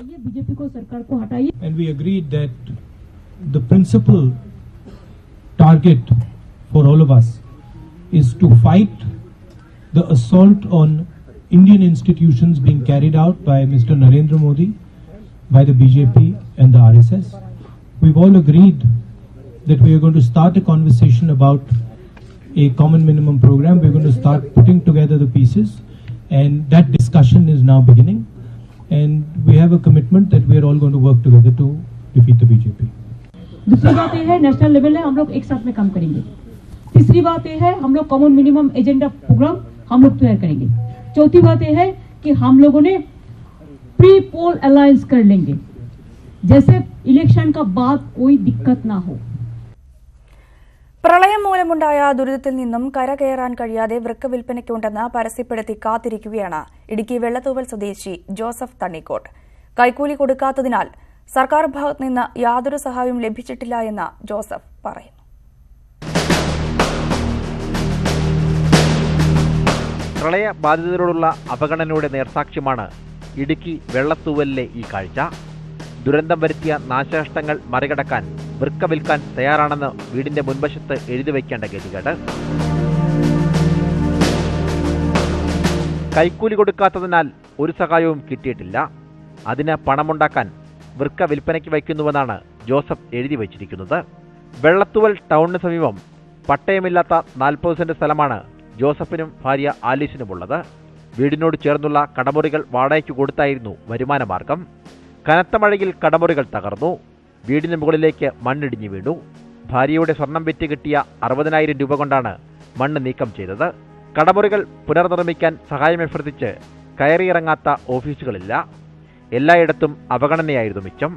For all of us is to fight the assault on Indian institutions being carried out by Mr. Narendra Modi, by the BJP and the RSS. We've all agreed that we are going to start a conversation about a common minimum program. We're going to start putting together the pieces, and that discussion is now beginning. And we have a commitment that we are all going to work together to defeat the BJP. दूसरी बात यह है नेशनल लेवल है हम लोग एक साथ में काम करेंगे तीसरी बात यह है हम लोग कॉमन मिनिमम एजेंडा प्रोग्राम हम लोग तैयार करेंगे चौथी बात यह है कि हम लोगों ने प्री पोल अलायंस कर लेंगे जैसे इलेक्शन का बाद कोई दिक्कत ना हो പ്രളയം മൂലമുണ്ടായ ദുരിതത്തിൽ നിന്നും കരകയറാൻ കഴിയാതെ വൃക്ക വിൽപ്പനയ്ക്കുണ്ടെന്ന് പരസ്യപ്പെടുത്തി കാത്തിരിക്കുകയാണ് ഇടുക്കി വെള്ളത്തൂവൽ സ്വദേശി ജോസഫ് തണ്ണിക്കോട്ട് കൈക്കൂലി കൊടുക്കാത്തതിനാൽ സർക്കാർ ഭാഗത്ത് നിന്ന് യാതൊരു സഹായവും ലഭിച്ചിട്ടില്ല എന്ന് ജോസഫ് പറയുന്നു പ്രളയ ബാധിതരോടുള്ള അവഗണനയുടെ നേർസാക്ഷ്യമാണ് ഇടുക്കി വെള്ളത്തൂവലിലെ ഈ കാഴ്ച. ദുരന്തം വരുത്തിയ നാശനഷ്ടങ്ങൾ മറികടക്കാൻ വൃക്ക വിൽക്കാൻ തയ്യാറാണെന്ന് വീടിന്റെ മുൻവശത്ത് എഴുതി വയ്ക്കേണ്ട ഗതികേട്. കൈക്കൂലി കൊടുക്കാത്തതിനാൽ ഒരു സഹായവും കിട്ടിയിട്ടില്ല. അതിന് പണമുണ്ടാക്കാൻ വൃക്ക വിൽപ്പനയ്ക്ക് വയ്ക്കുന്നുവെന്നാണ് ജോസഫ് എഴുതി വച്ചിരിക്കുന്നത്. വെള്ളത്തുവൽ ടൗണിന് സമീപം പട്ടയമില്ലാത്ത നാൽപ്പത് സെന്റ് സ്ഥലമാണ് ജോസഫിനും ഭാര്യ ആലീസിനുമുള്ളത് വീടിനോട് ചേർന്നുള്ള കടമുറികൾ വാടകയ്ക്ക് കൊടുത്തായിരുന്നു വരുമാന മാർഗം. കനത്ത മഴയിൽ കടമുറികൾ തകർന്നു. വീടിന് മുകളിലേക്ക് മണ്ണിടിഞ്ഞു വീണു. ഭാര്യയുടെ സ്വർണം വിറ്റ് കിട്ടിയ അറുപതിനായിരം രൂപ കൊണ്ടാണ് മണ്ണ് നീക്കം ചെയ്തത്. കടമുറികൾ പുനർനിർമ്മിക്കാൻ സഹായമഭ്യർത്ഥിച്ച് കയറിയിറങ്ങാത്ത ഓഫീസുകളില്ല. എല്ലായിടത്തും അവഗണനയായിരുന്നു മിച്ചം.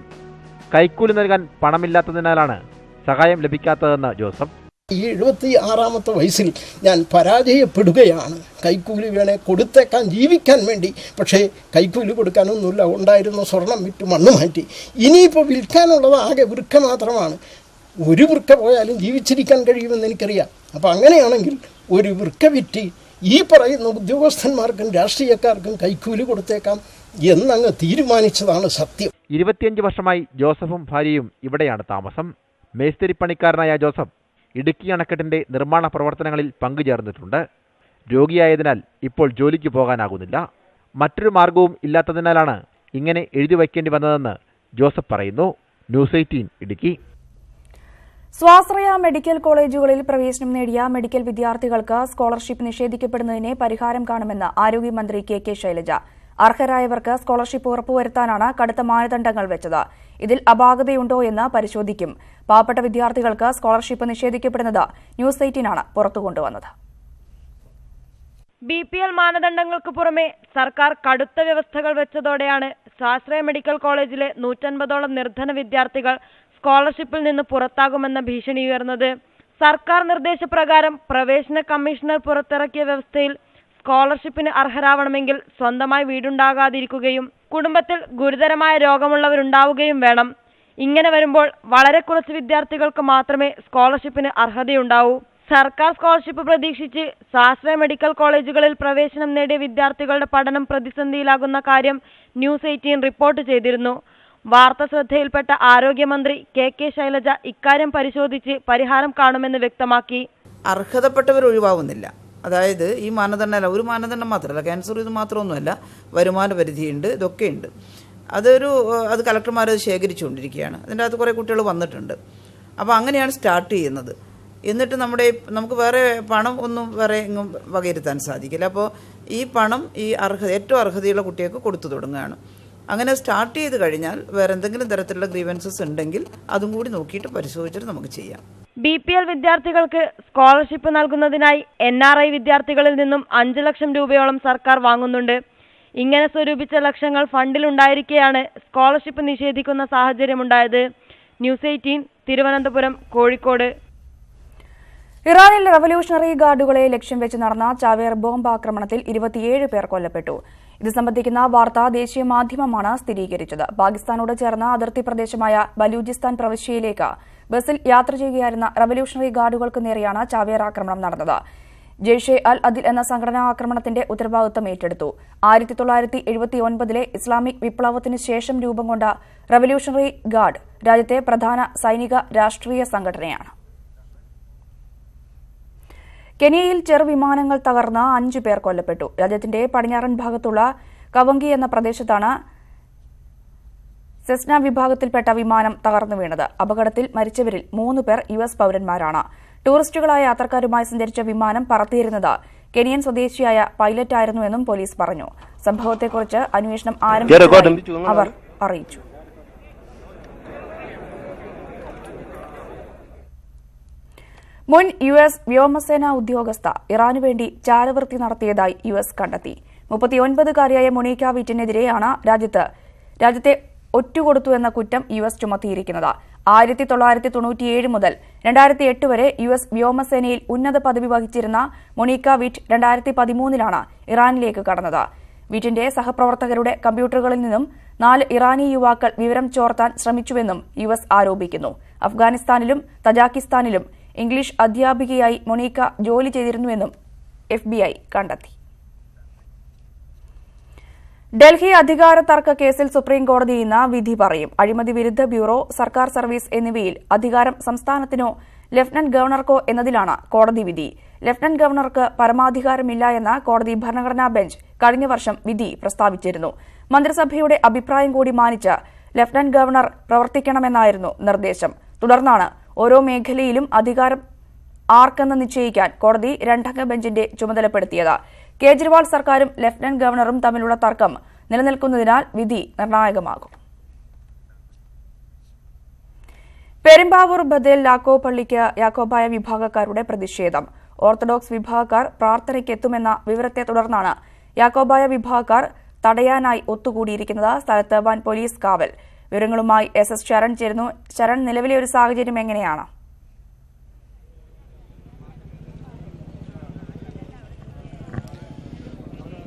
കൈക്കൂലി നൽകാൻ പണമില്ലാത്തതിനാലാണ് സഹായം ലഭിക്കാത്തതെന്ന് ജോസഫ് ഈ എഴുപത്തി ആറാമത്തെ വയസ്സിൽ ഞാൻ പരാജയപ്പെടുകയാണ്. കൈക്കൂലി വേണേ കൊടുത്തേക്കാൻ ജീവിക്കാൻ വേണ്ടി. പക്ഷേ കൈക്കൂലി കൊടുക്കാനൊന്നുമില്ല. ഉണ്ടായിരുന്ന സ്വർണം വിറ്റ് മണ്ണ് മാറ്റി. ഇനിയിപ്പോൾ വിൽക്കാനുള്ളത് ആകെ വൃക്ക മാത്രമാണ്. ഒരു വൃക്ക പോയാലും ജീവിച്ചിരിക്കാൻ കഴിയുമെന്ന് എനിക്കറിയാം. അപ്പോൾ അങ്ങനെയാണെങ്കിൽ ഒരു വൃക്ക വിറ്റ് ഈ പറയുന്ന ഉദ്യോഗസ്ഥന്മാർക്കും രാഷ്ട്രീയക്കാർക്കും കൈക്കൂലി കൊടുത്തേക്കാം എന്നങ്ങ് തീരുമാനിച്ചതാണ് സത്യം. ഇരുപത്തിയഞ്ച് വർഷമായി ജോസഫും ഭാര്യയും ഇവിടെയാണ് താമസം. മേസ്തിരിപ്പണിക്കാരനായ ജോസഫ് ഇടുക്കി അണക്കെട്ടിന്റെ നിർമ്മാണ പ്രവർത്തനങ്ങളിൽ പങ്കുചേർന്നിട്ടുണ്ട്. രോഗിയായതിനാൽ ഇപ്പോൾ ജോലിക്ക് പോകാനാകുന്നില്ല. മറ്റൊരു മാർഗവും ഇല്ലാത്തതിനാലാണ് ഇങ്ങനെ എഴുതി വയ്ക്കേണ്ടി വന്നതെന്ന് ജോസഫ് പറയുന്നു. News eighteen Idukki. സ്വാശ്രയ മെഡിക്കൽ കോളേജുകളിൽ പ്രവേശനം നേടിയ മെഡിക്കൽ വിദ്യാർത്ഥികൾക്ക് സ്കോളർഷിപ്പ് നിഷേധിക്കപ്പെടുന്നതിനെ പരിഹാരം കാണുമെന്ന് ആരോഗ്യമന്ത്രി കെ കെ ശൈലജ. അർഹരായവർക്ക് സ്കോളർഷിപ്പ് ഉറപ്പുവരുത്താനാണ് കടുത്ത മാനദണ്ഡങ്ങൾ വെച്ചത്. ഇതിൽ അപാകതയുണ്ടോ എന്ന് പരിശോധിക്കും. പാവപ്പെട്ട വിദ്യാർത്ഥികൾക്ക് സ്കോളർഷിപ്പ് നിഷേധിക്കപ്പെടുന്നത് ന്യൂസ് എയ്റ്റീനാണ് പുറത്തുകൊണ്ടുവന്നത്. ബി പി എൽ മാനദണ്ഡങ്ങൾക്ക് പുറമെ സർക്കാർ കടുത്ത വ്യവസ്ഥകൾ വെച്ചതോടെയാണ് സ്വാശ്രയ മെഡിക്കൽ കോളേജിലെ നൂറ്റൻപതോളം നിർധന വിദ്യാർത്ഥികൾ സ്കോളർഷിപ്പിൽ നിന്ന് പുറത്താകുമെന്ന ഭീഷണി ഉയർന്നത്. സർക്കാർ നിർദ്ദേശപ്രകാരം പ്രവേശന കമ്മീഷണർ പുറത്തിറക്കിയ വ്യവസ്ഥയിൽ സ്കോളർഷിപ്പിന് അർഹരാവണമെങ്കിൽ സ്വന്തമായി വീടുണ്ടാകാതിരിക്കുകയും കുടുംബത്തിൽ ഗുരുതരമായ രോഗമുള്ളവരുണ്ടാവുകയും വേണം. ഇങ്ങനെ വരുമ്പോൾ വളരെ കുറച്ച് വിദ്യാർത്ഥികൾക്ക് മാത്രമേ സ്കോളർഷിപ്പിന് അർഹതയുണ്ടാവൂ. സർക്കാർ സ്കോളർഷിപ്പ് പ്രതീക്ഷിച്ച് സ്വാശ്രയ മെഡിക്കൽ കോളേജുകളിൽ പ്രവേശനം നേടിയ വിദ്യാർത്ഥികളുടെ പഠനം പ്രതിസന്ധിയിലാകുന്ന കാര്യം ന്യൂസ് എയ്റ്റീൻ റിപ്പോർട്ട് ചെയ്തിരുന്നു. വാർത്ത ശ്രദ്ധയിൽപ്പെട്ട ആരോഗ്യമന്ത്രി കെ കെ ശൈലജ ഇക്കാര്യം പരിശോധിച്ച് പരിഹാരം കാണുമെന്ന് വ്യക്തമാക്കി. അർഹതപ്പെട്ടവർ ഒഴിവാകുന്നില്ല അതായത് ഈ മാനദണ്ഡമല്ല ഒരു മാനദണ്ഡം മാത്രമല്ല ക്യാൻസർ ഇത് മാത്രമൊന്നുമല്ല വരുമാന പരിധിയുണ്ട് ഇതൊക്കെയുണ്ട്. അതൊരു അത് കളക്ടർമാർ അത് ശേഖരിച്ചുകൊണ്ടിരിക്കുകയാണ്. അതിന്റെ അകത്ത് കുറേ കുട്ടികൾ വന്നിട്ടുണ്ട്. അപ്പോൾ അങ്ങനെയാണ് സ്റ്റാർട്ട് ചെയ്യുന്നത്. എന്നിട്ട് നമ്മുടെ നമുക്ക് വേറെ പണം ഒന്നും വേറെ എങ്ങും വകയിരുത്താൻ സാധിക്കില്ല. അപ്പോൾ ഈ പണം ഈ അർഹത ഏറ്റവും അർഹതയുള്ള കുട്ടികൾക്ക് കൊടുത്തു തുടങ്ങുകയാണ്. അങ്ങനെ സ്റ്റാർട്ട് ചെയ്ത് കഴിഞ്ഞാൽ വേറെ എന്തെങ്കിലും തരത്തിലുള്ള ഗ്രീവൻസസ് ഉണ്ടെങ്കിൽ അതും കൂടി നോക്കിയിട്ട് പരിശോധിച്ചിട്ട് നമുക്ക് ചെയ്യാം. ബി പി എൽ വിദ്യാർത്ഥികൾക്ക് സ്കോളർഷിപ്പ് നൽകുന്നതിനായി എൻ ആർ ഐ വിദ്യാർത്ഥികളിൽ നിന്നും അഞ്ച് ലക്ഷം രൂപയോളം സർക്കാർ വാങ്ങുന്നുണ്ട്. ഇങ്ങനെ സ്വരൂപിച്ച ലക്ഷങ്ങൾ ഫണ്ടിലുണ്ടായിരിക്കെയാണ് സ്കോളർഷിപ്പ് നിഷേധിക്കുന്ന സാഹചര്യമുണ്ടായത്. News eighteen Thiruvananthapuram Kozhikode. ഇറാനിൽ റവല്യൂഷണറി ഗാർഡുകളെ ലക്ഷ്യം വെച്ച് നടന്ന ചാവേർ ബോംബ് ആക്രമണത്തിൽ ഇരുപത്തിയേഴ് പേർ കൊല്ലപ്പെട്ടു. ഇത് സംബന്ധിക്കുന്ന വാർത്ത ദേശീയ മാധ്യമമാണ് സ്ഥിരീകരിച്ചത്. പാകിസ്ഥാനോട് ചേർന്ന അതിർത്തി പ്രദേശമായ ബലൂചിസ്ഥാൻ പ്രവിശ്യയിലേക്ക് ബസിൽ യാത്ര ചെയ്യുകയായിരുന്ന റവല്യൂഷണറി ഗാർഡുകൾക്ക് നേരെയാണ് ചാവേർ ആക്രമണം നടന്നത്. ജെയ്ഷെ അൽ അദിൽ എന്ന സംഘടനാ ആക്രമണത്തിന്റെ ഉത്തരവാദിത്തം ഏറ്റെടുത്തു. ആയിരത്തി തൊള്ളായിരത്തി എഴുപത്തിയൊൻപതിലെ ഇസ്ലാമിക് വിപ്ലവത്തിന് ശേഷം രൂപം കൊണ്ട റവല്യൂഷണറി ഗാർഡ് രാജ്യത്തെ പ്രധാന സൈനിക രാഷ്ട്രീയ സംഘടനയാണ്. കെനിയയിൽ ചെറുവിമാനങ്ങൾ തകർന്ന് അഞ്ചു പേർ കൊല്ലപ്പെട്ടു. രാജ്യത്തിന്റെ പടിഞ്ഞാറൻ ഭാഗത്തുള്ള കവങ്കി എന്ന പ്രദേശത്താണ് സെസ്ന വിഭാഗത്തിൽപ്പെട്ട വിമാനം തകർന്നു വീണത്. അപകടത്തിൽ മരിച്ചവരിൽ മൂന്ന് പേർ യു എസ് പൌരന്മാരാണ്. ടൂറിസ്റ്റുകളായ യാത്രക്കാരുമായി സഞ്ചരിച്ച വിമാനം പറത്തിയിരുന്നത് കെനിയൻ സ്വദേശിയായ പൈലറ്റായിരുന്നുവെന്നും പോലീസ് പറഞ്ഞു. സംഭവത്തെക്കുറിച്ച് അന്വേഷണം ആരംഭിച്ചു അവർ അറിയിച്ചു. മുൻ യു എസ് വ്യോമസേനാ ഉദ്യോഗസ്ഥ ഇറാനു വേണ്ടി ചാരവൃത്തി നടത്തിയതായി യു എസ് കണ്ടെത്തി. മുപ്പത്തിയൊൻപതുകാരിയായ മൊണീക്ക വീറ്റിനെതിരെയാണ് രാജ്യത്ത് രാജ്യത്തെ ഒറ്റുകൊടുത്തു എന്ന കുറ്റം യു എസ് ചുമത്തിയിരിക്കുന്നത്. ആയിരത്തി തൊള്ളായിരത്തി തൊണ്ണൂറ്റിയേഴ് മുതൽ രണ്ടായിരത്തി എട്ട് വരെ യു എസ് വ്യോമസേനയിൽ ഉന്നത പദവി വഹിച്ചിരുന്ന മൊണീക്ക വീറ്റ് രണ്ടായിരത്തി പതിമൂന്നിലാണ് ഇറാനിലേക്ക് കടന്നത്. വീറ്റിന്റെ സഹപ്രവർത്തകരുടെ കമ്പ്യൂട്ടറുകളിൽ നിന്നും നാല് ഇറാനി യുവാക്കൾ വിവരം ചോർത്താൻ ശ്രമിച്ചുവെന്നും യു എസ് ആരോപിക്കുന്നു. അഫ്ഗാനിസ്ഥാനിലും തജാക്കിസ്ഥാനിലും ഇംഗ്ലീഷ് അധ്യാപികയായി മൊണീക്ക ജോലി ചെയ്തിരുന്നുവെന്നും എഫ് ബി ഐ കണ്ടെത്തി. ഡൽഹി അധികാര തർക്ക കേസിൽ സുപ്രീംകോടതി ഇന്ന് വിധി പറയും. അഴിമതി വിരുദ്ധ ബ്യൂറോ സർക്കാർ സർവീസ് എന്നിവയിൽ അധികാരം സംസ്ഥാനത്തിനോ ലഫ്റ്റനന്റ് ഗവർണർക്കോ എന്നതിലാണ് കോടതി വിധി. ലഫ്റ്റനന്റ് ഗവർണർക്ക് പരമാധികാരമില്ല എന്ന കോടതി ഭരണഘടനാ ബെഞ്ച് കഴിഞ്ഞ വർഷം വിധി പ്രസ്താവിച്ചിരുന്നു. മന്ത്രിസഭയുടെ അഭിപ്രായം കൂടി മാനിച്ച് ലഫ്റ്റനന്റ് ഗവർണർ പ്രവർത്തിക്കണമെന്നായിരുന്നു നിർദ്ദേശം. തുടർന്നാണ് ഓരോ മേഖലയിലും അധികാരം ആർക്കെന്ന് നിശ്ചയിക്കാൻ കോടതി രണ്ടംഗ ബെഞ്ചിന്റെ ചുമതലപ്പെടുത്തിയത്. കേജ്രിവാൾ സർക്കാരും ലഫ്റ്റനന്റ് ഗവർണറും തമ്മിലുള്ള തർക്കം നിലനിൽക്കുന്നതിനാൽ വിധി നിർണായകമാകും. പെരുമ്പാവൂർ ബദേൽ ലാക്കോ പള്ളിക്ക് യാക്കോബായ വിഭാഗക്കാരുടെ പ്രതിഷേധം. ഓർത്തഡോക്സ് വിഭാഗക്കാർ പ്രാർത്ഥനയ്ക്കെത്തുമെന്ന വിവരത്തെ തുടർന്നാണ് യാക്കോബായ വിഭാഗക്കാർ തടയാനായി ഒത്തുകൂടിയിരിക്കുന്നത് സ്ഥലത്ത് വൻ പോലീസ് കാവൽ. വിവരങ്ങളുമായി എസ് എസ് ശരൺ ചേരുന്നു. ശരൺ നിലവിലെ ഒരു സാഹചര്യം എങ്ങനെയാണ്?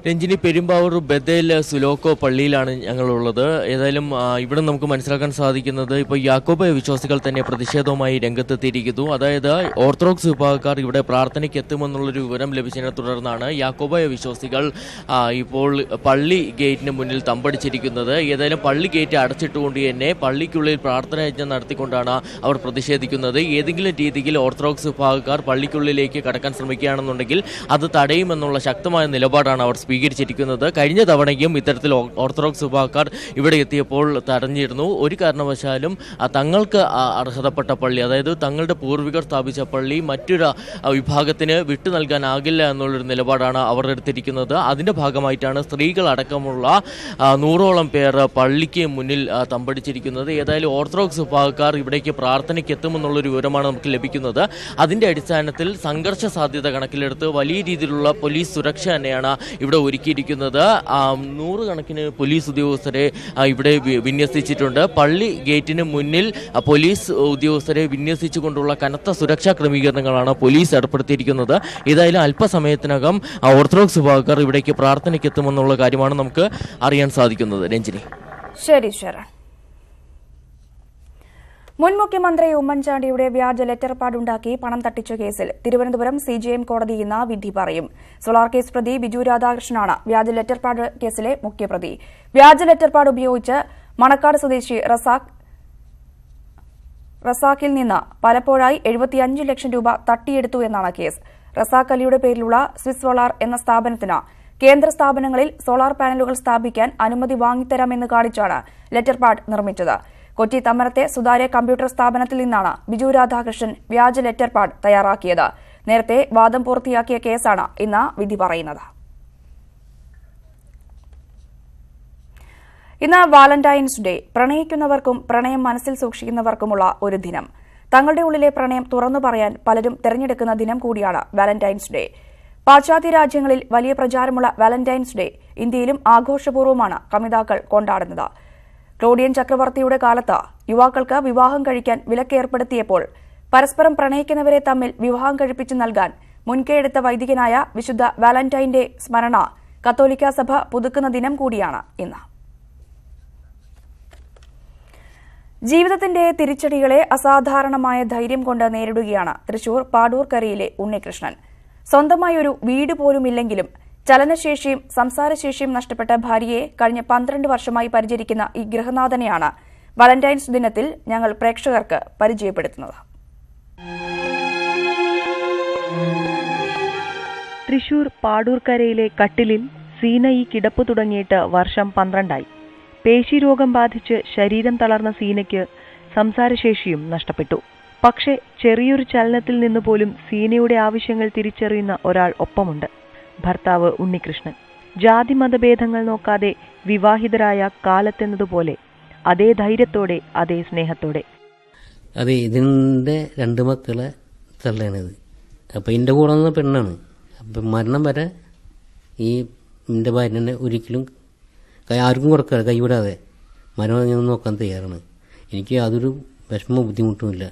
രഞ്ജിനി പെരുമ്പാവൂർ ബദേൽ സുലോക്കോ പള്ളിയിലാണ് ഞങ്ങളുള്ളത്. ഏതായാലും ഇവിടെ നമുക്ക് മനസ്സിലാക്കാൻ സാധിക്കുന്നത് ഇപ്പോൾ യാക്കോബ വിശ്വാസികൾ തന്നെ പ്രതിഷേധവുമായി രംഗത്തെത്തിയിരിക്കുന്നു. അതായത് ഓർത്തഡോക്സ് വിഭാഗക്കാർ ഇവിടെ പ്രാർത്ഥനയ്ക്ക് എത്തുമെന്നുള്ളൊരു വിവരം ലഭിച്ചതിനെ തുടർന്നാണ് യാക്കോബ വിശ്വാസികൾ ഇപ്പോൾ പള്ളി ഗേറ്റിന് മുന്നിൽ തമ്പടിച്ചിരിക്കുന്നത്. ഏതായാലും പള്ളി ഗേറ്റ് അടച്ചിട്ടുകൊണ്ട് തന്നെ പള്ളിക്കുള്ളിൽ പ്രാർത്ഥന യജ്ഞം നടത്തിക്കൊണ്ടാണ് അവർ പ്രതിഷേധിക്കുന്നത്. ഏതെങ്കിലും രീതിയിൽ ഓർത്തഡോക്സ് വിഭാഗക്കാർ പള്ളിക്കുള്ളിലേക്ക് കടക്കാൻ ശ്രമിക്കുകയാണെന്നുണ്ടെങ്കിൽ അത് തടയുമെന്നുള്ള ശക്തമായ നിലപാടാണ് അവർ സ്വീകരിച്ചിരിക്കുന്നത്. കഴിഞ്ഞ തവണയും ഇത്തരത്തിൽ ഓർത്തഡോക്സ് വിഭാഗക്കാർ ഇവിടെ എത്തിയപ്പോൾ തടഞ്ഞിരുന്നു. ഒരു കാരണവശാലും തങ്ങൾക്ക് അർഹതപ്പെട്ട പള്ളി അതായത് തങ്ങളുടെ പൂർവികർ സ്ഥാപിച്ച പള്ളി മറ്റൊരു വിഭാഗത്തിന് വിട്ടു നൽകാനാകില്ല എന്നുള്ളൊരു നിലപാടാണ് അവർ എടുത്തിരിക്കുന്നത്. അതിന്റെ ഭാഗമായിട്ടാണ് സ്ത്രീകൾ അടക്കമുള്ള നൂറോളം പേർ പള്ളിക്ക് മുന്നിൽ തമ്പടിച്ചിരിക്കുന്നത്. ഏതായാലും ഓർത്തഡോക്സ് വിഭാഗക്കാർ ഇവിടേക്ക് പ്രാർത്ഥനയ്ക്ക് എത്തുമെന്നുള്ളൊരു വിവരമാണ് നമുക്ക് ലഭിക്കുന്നത്. അതിന്റെ അടിസ്ഥാനത്തിൽ സംഘർഷ സാധ്യത കണക്കിലെടുത്ത് വലിയ രീതിയിലുള്ള പോലീസ് സുരക്ഷ തന്നെയാണ് ഇവിടെ ഒരുക്കിയിരിക്കുന്നത് നൂറുകണക്കിന് പോലീസ് ഉദ്യോഗസ്ഥരെ ഇവിടെ വിന്യസിച്ചിട്ടുണ്ട്. പള്ളി ഗേറ്റിന് മുന്നിൽ പോലീസ് ഉദ്യോഗസ്ഥരെ വിന്യസിച്ചുകൊണ്ടുള്ള കനത്ത സുരക്ഷാ ക്രമീകരണങ്ങളാണ് പോലീസ് ഏർപ്പെടുത്തിയിരിക്കുന്നത്. ഏതായാലും അല്പസമയത്തിനകം ഓർത്തഡോക്സ് വിഭാഗക്കാർ ഇവിടേക്ക് പ്രാർത്ഥനയ്ക്ക് എത്തുമെന്നുള്ള കാര്യമാണ് നമുക്ക് അറിയാൻ സാധിക്കുന്നത്. രഞ്ജിനി. ശരി ശരൺ മുൻ മുഖ്യമന്ത്രി ഉമ്മൻചാണ്ടിയുടെ വ്യാജ ലെറ്റർ പാടുണ്ടാക്കി പണം തട്ടിച്ച കേസിൽ തിരുവനന്തപുരം സി ജി എം കോടതി ഇന്ന് വിധി പറയും. സോളാർ കേസ് പ്രതി ബിജു രാധാകൃഷ്ണനാണ് വ്യാജ ലെറ്റർ പാഡ് കേസിലെ മുഖ്യപ്രതി. വ്യാജ ലെറ്റർ പാഡ് ഉപയോഗിച്ച് മണക്കാട് സ്വദേശി റസാഖ് റസാഖിൽ നിന്ന് പലപ്പോഴായി എഴുപത്തിയഞ്ച് ലക്ഷം രൂപ തട്ടിയെടുത്തു എന്നാണ് കേസ്. റസാഖ് അലിയുടെ പേരിലുള്ള സ്വിസ് സോളാർ എന്ന സ്ഥാപനത്തിന് കേന്ദ്ര സ്ഥാപനങ്ങളിൽ സോളാർ പാനലുകൾ സ്ഥാപിക്കാൻ അനുമതി വാങ്ങിത്തരാമെന്ന് കാണിച്ചാണ് ലെറ്റർ പാഡ് നിർമ്മിച്ചത്. കൊച്ചി തമരത്തെ സുതാര്യ കമ്പ്യൂട്ടർ സ്ഥാപനത്തിൽ നിന്നാണ് ബിജു രാധാകൃഷ്ണൻ വ്യാജ ലെറ്റർ പാഡ് തയ്യാറാക്കിയത്. നേരത്തെ വാദം പൂർത്തിയാക്കിയ കേസാണ് ഇന്ന് വിധി പറയുന്നത്. ഇന്ന് വാലന്റൈൻസ് ഡേ. പ്രണയിക്കുന്നവർക്കും പ്രണയം മനസ്സിൽ സൂക്ഷിക്കുന്നവർക്കുമുള്ള ഒരു ദിനം. തങ്ങളുടെ ഉള്ളിലെ പ്രണയം തുറന്നു പറയാൻ പലരും തെരഞ്ഞെടുക്കുന്ന ദിനം കൂടിയാണ് വാലന്റൈൻസ് ഡേ. പാശ്ചാത്യ രാജ്യങ്ങളിൽ വലിയ പ്രചാരമുള്ള വാലന്റൈൻസ് ഡേ. ഇന്ത്യയിലും ആഘോഷപൂർവമാണ് കമിതാക്കൾ കൊണ്ടാടുന്നത്. ക്ലോഡിയൻ ചക്രവർത്തിയുടെ കാലത്ത് യുവാക്കൾക്ക് വിവാഹം കഴിക്കാൻ വിലക്കേർപ്പെടുത്തിയപ്പോൾ പരസ്പരം പ്രണയിക്കുന്നവരെ തമ്മിൽ വിവാഹം കഴിപ്പിച്ചു നൽകാൻ മുൻകൈയെടുത്ത വൈദികനായ വിശുദ്ധ വാലന്റൈന്റെ സ്മരണ കത്തോലിക്ക സഭ പുതുക്കുന്ന ദിനം കൂടിയാണ് ഇന്ന്. ജീവിതത്തിന്റെ തിരിച്ചടികളെ അസാധാരണമായ ധൈര്യം കൊണ്ട് നേരിടുകയാണ് തൃശൂർ പാടൂർക്കരയിലെ ഉണ്ണികൃഷ്ണൻ. സ്വന്തമായി ഒരു വീട് പോലുമില്ലെങ്കിലും ചലനശേഷിയും സംസാരശേഷിയും നഷ്ടപ്പെട്ട ഭാര്യയെ കഴിഞ്ഞ പന്ത്രണ്ട് വർഷമായി പരിചരിക്കുന്ന ഈ ഗൃഹനാഥനെയാണ് വാലന്റൈൻസ് ദിനത്തിൽ ഞങ്ങൾ പ്രേക്ഷകർക്ക് പരിചയപ്പെടുത്തുന്നത്. തൃശൂർ പാടൂർക്കരയിലെ കട്ടിലിൽ സീന ഈ കിടപ്പ് തുടങ്ങിയിട്ട് വർഷം പന്ത്രണ്ടായി. പേശിരോഗം ബാധിച്ച് ശരീരം തളർന്ന സീനയ്ക്ക് സംസാരശേഷിയും നഷ്ടപ്പെട്ടു. പക്ഷേ ചെറിയൊരു ചലനത്തിൽ നിന്ന് പോലും സീനയുടെ ആവശ്യങ്ങൾ തിരിച്ചറിയുന്ന ഒരാൾ ഒപ്പമുണ്ട്. ഭർത്താവ് ഉണ്ണികൃഷ്ണൻ. ജാതി മതഭേദങ്ങൾ നോക്കാതെ വിവാഹിതരായ കാലത്തെന്നതുപോലെ അതേ ധൈര്യത്തോടെ അതേ സ്നേഹത്തോടെ. അതെ ഇതിന്റെ രണ്ട് മക്കളെ തള്ളയാണിത്. അപ്പോൾ എന്റെ കൂടെ നിന്ന് പെണ്ണാണ്. അപ്പം മരണം വരെ ഈ എന്റെ ഭാര്യനെ ഒരിക്കലും ആർക്കും കൊടുക്കാതെ കൈവിടാതെ മരണം ഞാൻ നോക്കാൻ തയ്യാറാണ്. എനിക്ക് യാതൊരു വിഷമ ബുദ്ധിമുട്ടുമില്ല.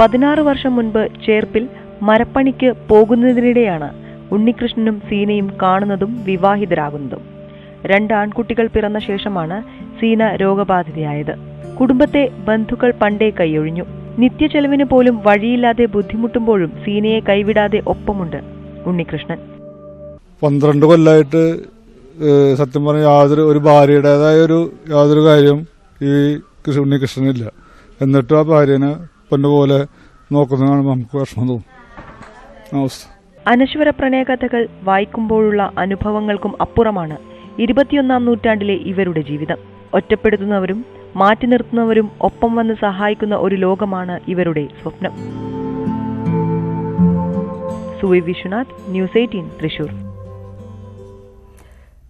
പതിനാറ് വർഷം മുൻപ് ചേർപ്പിൽ മരപ്പണിക്ക് പോകുന്നതിനിടെയാണ് ഉണ്ണികൃഷ്ണനും സീനയും കാണുന്നതും വിവാഹിതരാകുന്നതും. രണ്ട് ആൺകുട്ടികൾ പിറന്ന ശേഷമാണ് സീന രോഗബാധിതയായത്. കുടുംബത്തെ ബന്ധുക്കൾ പണ്ടേ കൈയൊഴിഞ്ഞു. നിത്യചെലവിന് പോലും വഴിയില്ലാതെ ബുദ്ധിമുട്ടുമ്പോഴും സീനയെ കൈവിടാതെ ഒപ്പമുണ്ട് ഉണ്ണികൃഷ്ണൻ. പന്ത്രണ്ട് കൊല്ലമായിട്ട് ഏഹ്, സത്യം പറഞ്ഞ യാതൊരു ഒരു ഭാര്യയുടേതായ ഒരു യാതൊരു കാര്യം ഈ കൃഷ്ണ ഉണ്ണികൃഷ്ണനില്ല. എന്നിട്ടും ആ ഭാര്യനെ പൊന്നു പോലെ നോക്കുന്നതാണ് നമുക്ക് വിഷമം തോന്നും അവസ്ഥ അനശ്വര പ്രണയകഥകൾ വായിക്കുമ്പോഴുള്ള അനുഭവങ്ങൾക്കും അപ്പുറമാണ് ഇരുപത്തിയൊന്നാം നൂറ്റാണ്ടിലെ ഇവരുടെ ജീവിതം. ഒറ്റപ്പെടുത്തുന്നവരും മാറ്റി നിർത്തുന്നവരും ഒപ്പം വന്ന് സഹായിക്കുന്ന ഒരു ലോകമാണ് ഇവരുടെ സ്വപ്നം. Suvi Viswanath news eighteen Thrissur.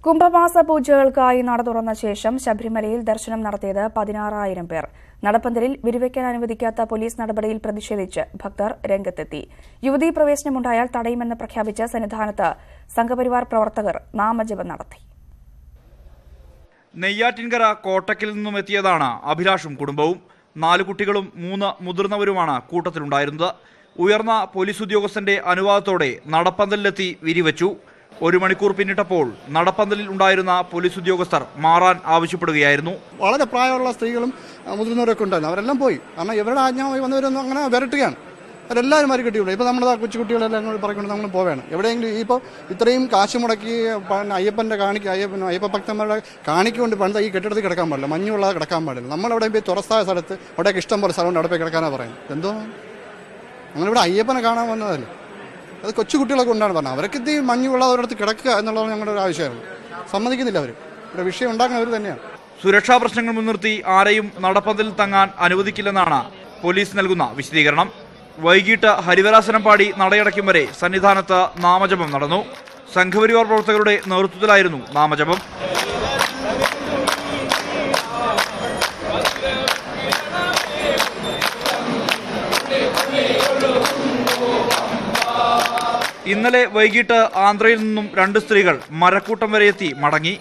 കുംഭമാസ പൂജകൾക്കായി നട തുറന്ന ശേഷം ശബരിമലയിൽ ദർശനം നടത്തിയത് പതിനാറായിരം പേർ. നടപ്പന്തലിൽ വിരിവയ്ക്കാൻ അനുവദിക്കാത്ത പോലീസ് നടപടിയിൽ പ്രതിഷേധിച്ച് ഭക്തർ രംഗത്തെത്തി. യുവതീ പ്രവേശനമുണ്ടായാൽ തടയുമെന്ന് പ്രഖ്യാപിച്ച സന്നിധാനത്ത് സംഘപരിവാർ പ്രവർത്തകർ നാമജപം നടത്തി. നെയ്യാറ്റിൻകര കോട്ടക്കിൽ നിന്നും എത്തിയതാണ് അഭിലാഷും കുടുംബവും. നാല് കുട്ടികളും മൂന്ന് മുതിർന്നവരുമാണ് കൂട്ടത്തിലുണ്ടായിരുന്നത്. ഉയർന്ന പോലീസ് ഉദ്യോഗസ്ഥന്റെ അനുവാദത്തോടെ നടപ്പന്തലിലെത്തി വിരിവച്ചു. ഒരു മണിക്കൂർ പിന്നിട്ടപ്പോൾ നടപ്പന്തലിൽ ഉണ്ടായിരുന്ന പോലീസ് ഉദ്യോഗസ്ഥർ മാറാൻ ആവശ്യപ്പെടുകയായിരുന്നു. വളരെ പ്രായമുള്ള സ്ത്രീകളും മുതിർന്നവരൊക്കെ ഉണ്ടായിരുന്നു. അവരെല്ലാം പോയി. കാരണം ഇവരുടെ ആജ്ഞമായി വന്നവരൊന്നും അങ്ങനെ വിരട്ടുകയാണ്. അവരെല്ലാവരും മാറി കിട്ടിയുള്ളൂ ഇപ്പോൾ നമ്മുടെ കൊച്ചുകുട്ടികളെല്ലാം കൂടി പറയുന്നത് നമ്മൾ പോവുകയാണ് എവിടെയെങ്കിലും ഇപ്പോൾ ഇത്രയും കാശ് മുടക്കി അയ്യപ്പന്റെ കാണിക്ക് അയ്യപ്പൻ അയ്യപ്പ ഭക്തന്മാരുടെ കാണിക്കൊണ്ട് പണിത ഈ കെട്ടിടത്തിൽ കിടക്കാൻ പാടില്ല. മഞ്ഞുള്ളതെ കിടക്കാൻ പാടില്ല. നമ്മളവിടെ പോയി തുറസ്സായ സ്ഥലത്ത് അവിടെയൊക്കെ ഇഷ്ടം പോലെ സ്ഥലമുണ്ട് അവിടെ പോയി കിടക്കാനാണ് പറയുന്നത്. എന്തോ? നമ്മളിവിടെ അയ്യപ്പനെ കാണാൻ വന്നതല്ലേ? അത് കൊച്ചു കുട്ടികളൊക്കെ കൊണ്ടാണ് പറഞ്ഞത്. അവർക്ക് ഇത് മഞ്ഞ് കൊള്ളാതെ അടുത്ത് കിടക്കുക എന്നുള്ളത് ഞങ്ങളുടെ ഒരു ആവശ്യമായിരുന്നു. സമ്മതിക്കുന്നില്ല അവർ ഇവിടെ വിഷയം ഉണ്ടാക്കുന്നവർ തന്നെയാണ്. സുരക്ഷാ പ്രശ്നങ്ങൾ മുൻനിർത്തി ആരെയും നടപ്പതിൽ തങ്ങാൻ അനുവദിക്കില്ലെന്നാണ് പോലീസ് നൽകുന്ന വിശദീകരണം. വൈകിട്ട് ഹരിവരാസനം പാടി നടയടയ്ക്കും വരെ സന്നിധാനത്ത് നാമജപം നടന്നു. സംഘപരിവാർ പ്രവർത്തകരുടെ നേതൃത്വത്തിലായിരുന്നു നാമജപം. ഇന്നലെ വൈകിട്ട് ആന്ധ്രയിൽ നിന്നും രണ്ട് സ്ത്രീകൾ മരക്കൂട്ടം വരെ എത്തി മടങ്ങി.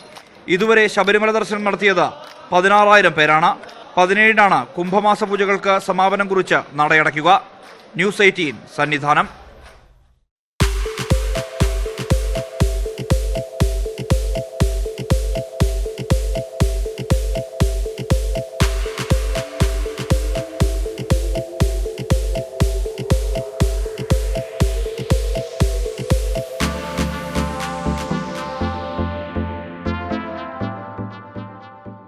ഇതുവരെ ശബരിമല ദർശനം നടത്തിയത് പതിനാറായിരം പേരാണ്. പതിനേഴിനാണ് കുംഭമാസ പൂജകൾക്ക് സമാപനം കുറിച്ച് നടയടയ്ക്കുക. News eighteen Sannidhanam.